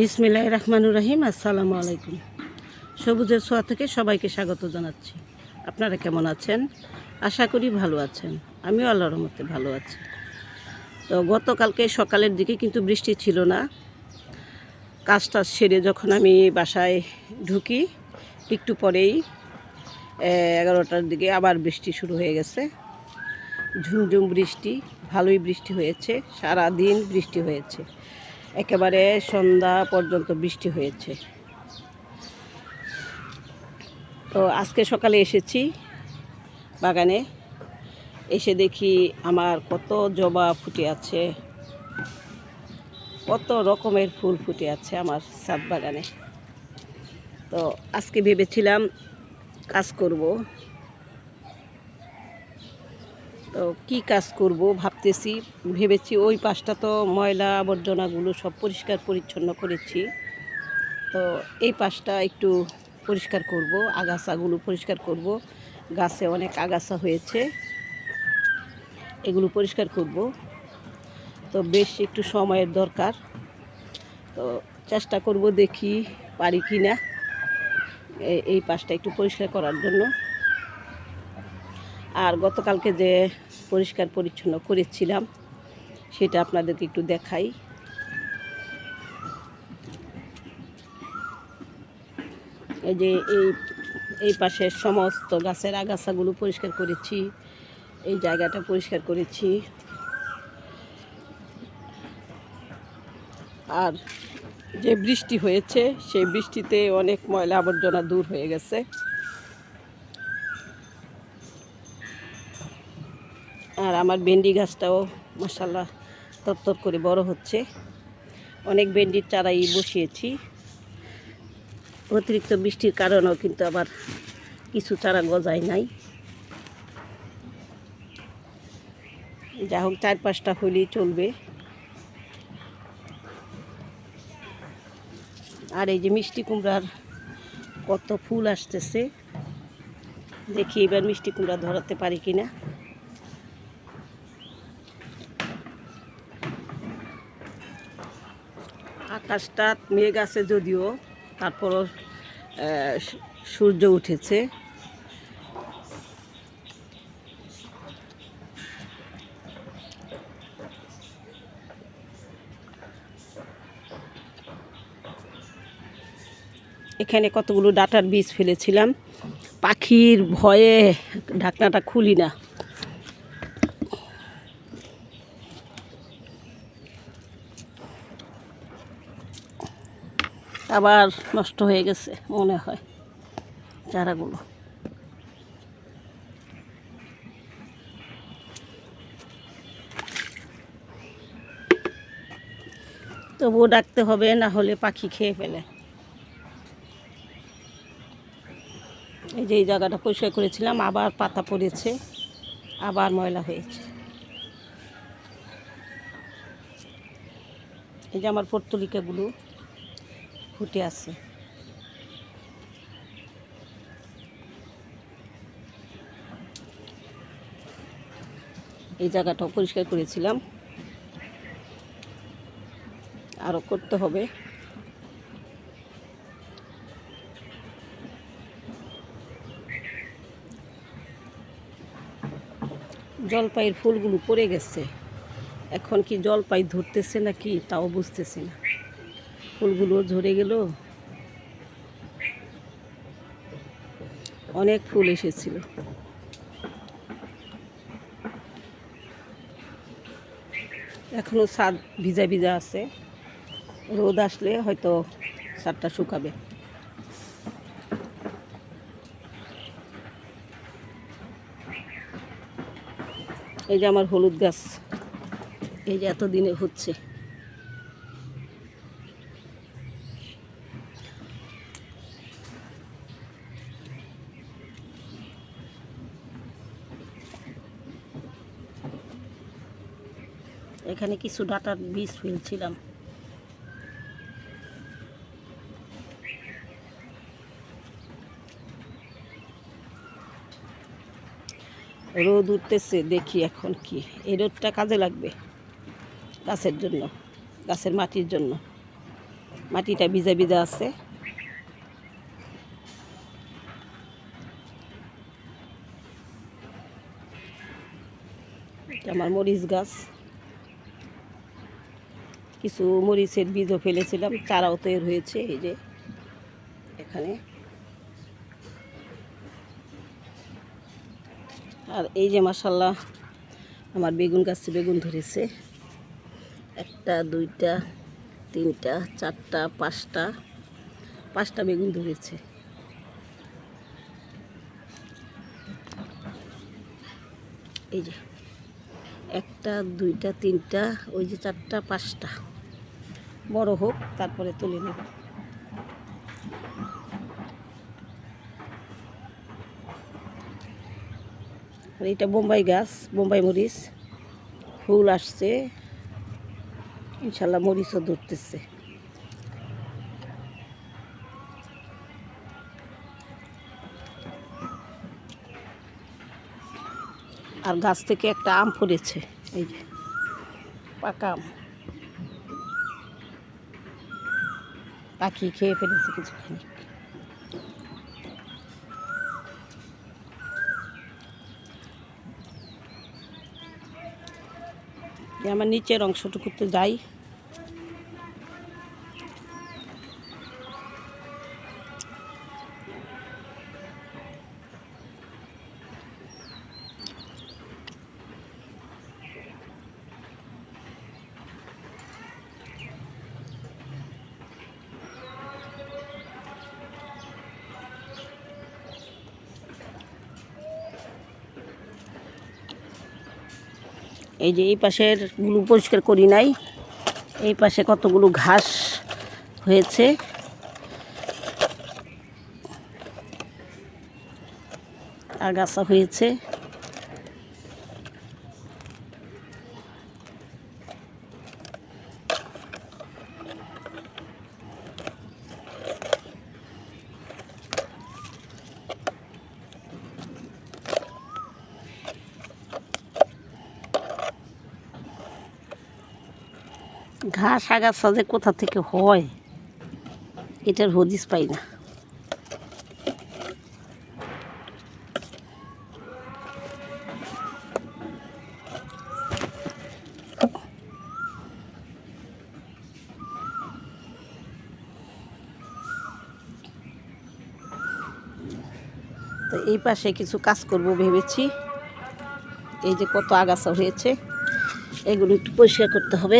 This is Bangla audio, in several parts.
বিসমিল্লাহ রহমানুর রহিম, আসসালামু আলাইকুম। সবুজের ছোঁয়া থেকে সবাইকে স্বাগত জানাচ্ছি। আপনারা কেমন আছেন? আশা করি ভালো আছেন। আমিও আল্লাহর মতে ভালো আছি। তো গতকালকে সকালের দিকে কিন্তু বৃষ্টি ছিল না। কাজটা সেরে যখন আমি বাসায় ঢুকি, একটু পরেই এগারোটার দিকে আবার বৃষ্টি শুরু হয়ে গেছে। ঝুমঝুম বৃষ্টি, ভালোই বৃষ্টি হয়েছে। সারা দিন বৃষ্টি হয়েছে। একেবারে সন্ধ্যা পর্যন্ত বৃষ্টি হয়েছে। তো আজকে সকালে এসেছি বাগানে। এসে দেখি আমার কত জবা ফুটে আছে, কত রকমের ফুল ফুটে আছে আমার ছাদ বাগানে। তো আজকে ভেবেছিলাম কাজ করব। তো কি কাজ করব ভাবতেছি, ভেবেছি ওই পাশটা তো ময়লা আবর্জনাগুলো সব পরিষ্কার পরিচ্ছন্ন করেছি। তো এই পাশটা একটু পরিষ্কার করব, আগাছাগুলো পরিষ্কার করব। গাছে অনেক আগাছা হয়েছে, এগুলো পরিষ্কার করব। তো বেশ একটু সময়ের দরকার। তো চেষ্টা করব দেখি পারি কি না এই পাশটা একটু পরিষ্কার করার জন্য। আর গতকালকে যে পরিষ্কার পরিচ্ছন্ন করেছিলাম। সেটা আপনাদেরকে একটু দেখাই। এই যে এই এই পাশের সমস্ত গাছের আগাছাগুলো পরিষ্কার করেছি। এই জায়গাটা পরিষ্কার করেছি। আর যে বৃষ্টি হয়েছে, সেই বৃষ্টিতে অনেক ময়লা আবর্জনা দূর হয়ে গেছে। আর আমার ভেন্ডি গাছটাও মশাল্লা তরতর করে বড় হচ্ছে। অনেক ভেন্ডির চারাই বসিয়েছি। অতিরিক্ত বৃষ্টির কারণেও কিন্তু আবার কিছু চারা গজায় নাই। যা হোক চার পাঁচটা হইলেই চলবে। আর এই যে মিষ্টি কুমড়ার কত ফুল আসতেছে, দেখি এবার মিষ্টি কুমড়া ধরাতে পারি কিনা। আকাশটা মেঘ আছে যদিও, তারপরও সূর্য উঠেছে। এখানে কতগুলো ডাটার বীজ ফেলেছিলাম। পাখির ভয়ে ঢাকনাটা খুলি না। আবার নষ্ট হয়ে গেছে, মনে হয়, চারাগুলো। তবুও ডাকতে হবে, না হলে পাখি খেয়ে ফেলে। এই যে এই জায়গাটা পরিষ্কার করেছিলাম, আবার পাতা পড়েছে, আবার ময়লা হয়েছে। এই যে আমার পর্তলিকাগুলো ফুটে আছে। এই জায়গাটাও পরিষ্কার করেছিলাম। আরও করতে হবে। জলপাইয়ের ফুলগুলো পড়ে গেছে। এখন কি জলপাই ধরতেছে নাকি তাও বুঝতেছি না। ফুলগুলো ঝরে গেল। অনেক ফুল এসেছিল। এখনও ছাদ ভিজা ভিজা আছে। রোদ আসলে হয়তো ছাদটা শুকাবে। এই যে আমার হলুদ গাছ, এই যে এতদিনে হচ্ছে। এখানে কিছু ডাটার বীজ ফেলছিলাম। রোদ উঠতেছে, দেখি এখন কি। এই রোদটা কাজে লাগবে গাছের জন্য, গাছের মাটির জন্য। মাটিটা ভিজা ভিজা আছে। আমার মরিচ গাছ। কিছু মরিচের বীজও ফেলেছিলাম, চারাও তৈরি হয়েছে, এই যে এখানে। আর এই যে মাসাল্লাহ আমার বেগুন গাছে বেগুন ধরেছে। একটা, দুইটা, তিনটা, চারটা, পাঁচটা পাঁচটা বেগুন ধরেছে। এই যে একটা, দুইটা, তিনটা, ওই যে চারটা, পাঁচটা। বড় হোক, তারপরে তুলে নেব। এটা বোম্বাই গাছ, বোম্বাই মরিচ। ফুল আসছে। ইনশাল্লাহ মরিচও ধরতেছে। আর গাছ থেকে একটা আম পড়েছে এই যে পাকা আম। পাখি খেয়ে ফেলেছে কিছুখানি আমার নিচের অংশটুকু অংশটুকুতে যাই। এই যে এই পাশেরগুলো পরিষ্কার করি নাই। এই পাশে কতগুলো ঘাস হয়েছে। আগাছা হয়েছে। ঘাস আগাছা যে কোথা থেকে হয়, এটার হদিস পাই না। তো এই পাশে কিছু কাজ করব ভেবেছি। এই যে কত আগাছা হয়েছে, এগুলো একটু পরিষ্কার করতে হবে।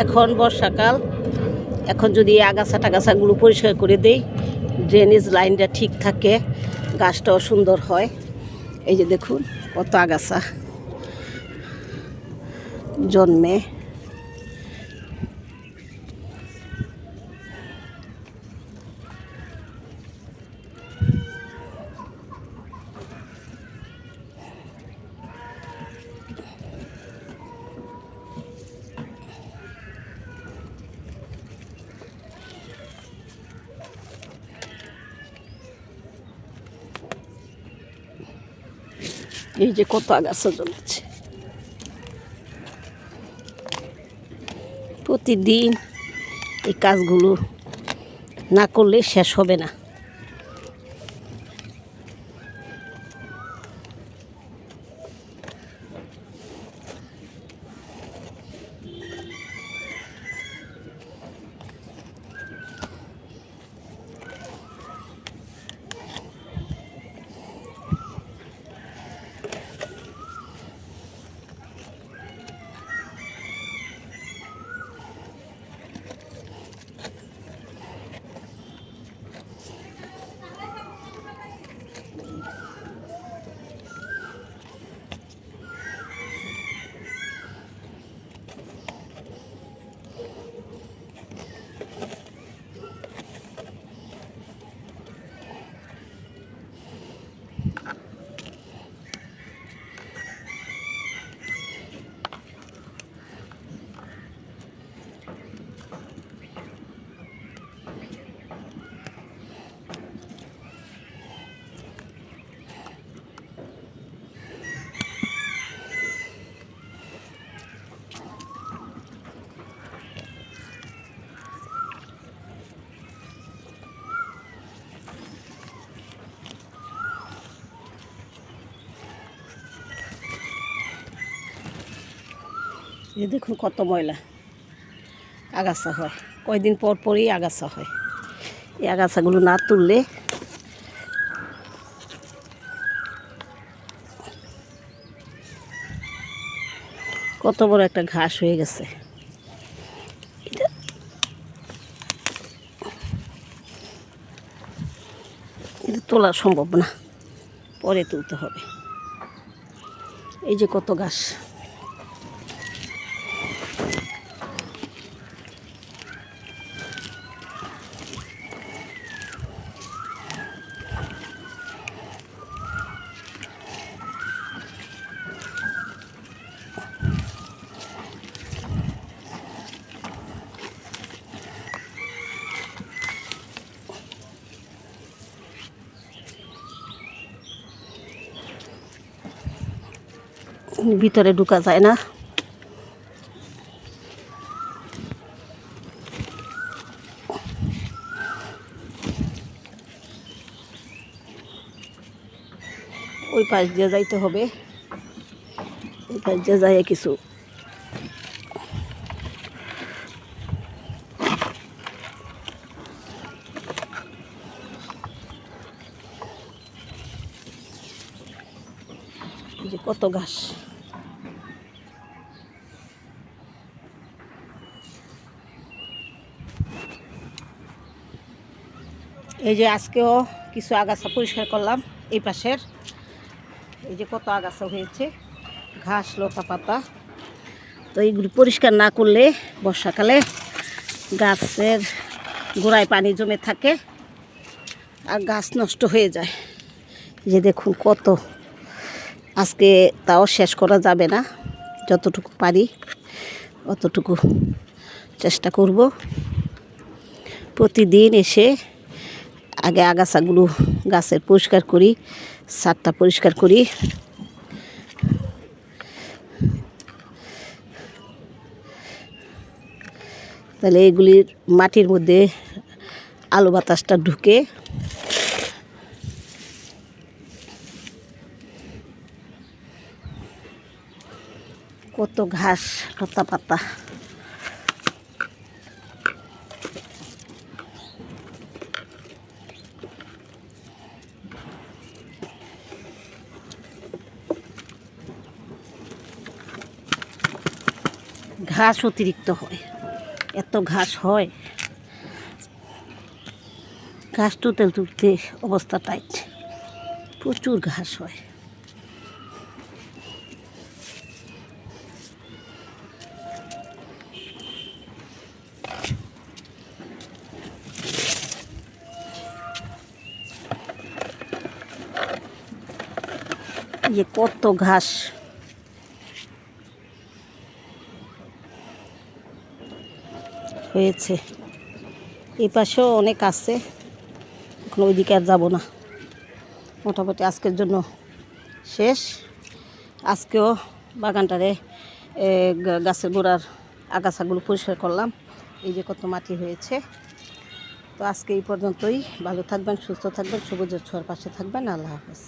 এখন- বর্ষাকাল, এখন যদি আগাছা টাগাছাগুলো পরিষ্কার করে দেই ড্রেনেজ লাইনটা ঠিক থাকে, গাছটাও সুন্দর হয়। এই যে দেখুন, কত আগাছা। জন্মে। এই যে কত আগাছা জমেছে প্রতিদিন এই কাজগুলো না করলে শেষ হবে না। এই দেখুন কত ময়লা। আগাছা হয়। কয়দিন পর পরই আগাছা হয়। এই আগাছাগুলো না তুললে কত বড় একটা ঘাস হয়ে গেছে। এটা তোলা সম্ভব না। পরে তুলতে হবে। এই যে কত ঘাস। ভিতরে ঢুকা যায় না। ওই পাশ দিয়ে যাইতে হবে। ওই পাশ দিয়ে যাই কিছু। কত ঘাস। এই যে আজকেও কিছু আগাছা পরিষ্কার করলাম, এই পাশের। এই যে কত আগাছা হয়েছে, ঘাস, লতা পাতা। তো এইগুলি পরিষ্কার না করলে বর্ষাকালে গাছের গোড়ায় পানি জমে থাকে আর গাছ নষ্ট হয়ে যায়। যে দেখুন কত। আজকে তাও শেষ করা যাবে না, যতটুকু পারি অতটুকু চেষ্টা করব। প্রতিদিন এসে আগে আগাছাগুলো গাছের পরিষ্কার করি, সারটা পরিষ্কার করি। তাহলে এগুলির মাটির মধ্যে আলু বাতাসটা ঢুকে। কত ঘাস লতা পাতা ঘাস অতিরিক্ত হয়। এত ঘাস হয়। ঘাস তুলতে তুলতে অবস্থা টাইট প্রচুর ঘাস হয়। যে কত ঘাস। হয়েছে। এই পাশেও অনেক আছে। এখন ওইদিকে আর যাব না। মোটামুটি আজকের জন্য শেষ। আজকেও বাগানটারে গাছের গোড়ার আগাছাগুলো পরিষ্কার করলাম। এই যে কত মাটি হয়েছে। তো আজকে এই পর্যন্তই। ভালো থাকবেন, সুস্থ থাকবেন, সবুজের ছোঁয়ার পাশে থাকবেন। আল্লাহ হাফেজ।